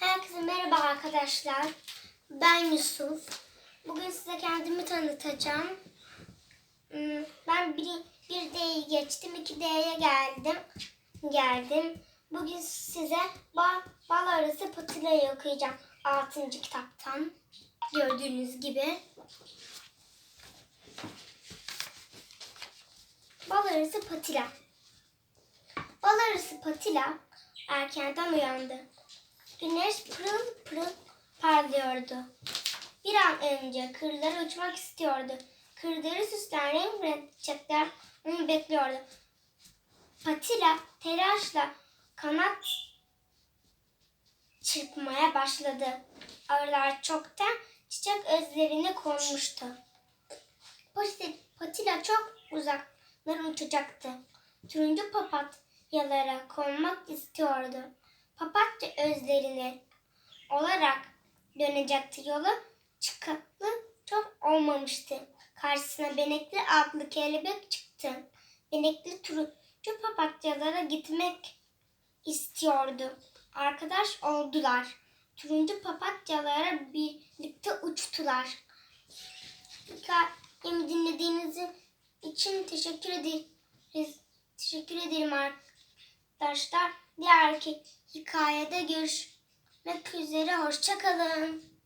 Herkese merhaba arkadaşlar. Ben Yusuf. Bugün size kendimi tanıtacağım. Hmm, Ben bir, bir D'yi geçtim, iki D'ye geldim. Geldim. Bugün size bal, bal arası patilayı okuyacağım. 6. kitaptan. Gördüğünüz gibi. Bal arası patila. Bal arası patila erkenden uyandı. Güneş pırıl pırıl parlıyordu. Bir an önce kırlara uçmak istiyordu. Kırları süslen renk çiçekler onu bekliyordu. Patila telaşla kanat çırpmaya başladı. Arılar çoktan çiçek özlerine konmuştu. Pati- Patila çok uzaklara uçacaktı. Turuncu papatyalara konmak istiyordu. Papatya özlerine olarak dönecekti yola çıkalı çok olmamıştı. Karşısına Benekli adlı kelebek çıktı. Benekli turuncu papatyalara gitmek istiyordu. Arkadaş oldular. Turuncu papatyalara birlikte uçtular. Hikayemi dinlediğiniz için teşekkür ederiz. Teşekkür ederim arkadaşlar. Diğer hikayede görüşmek üzere. Hoşçakalın.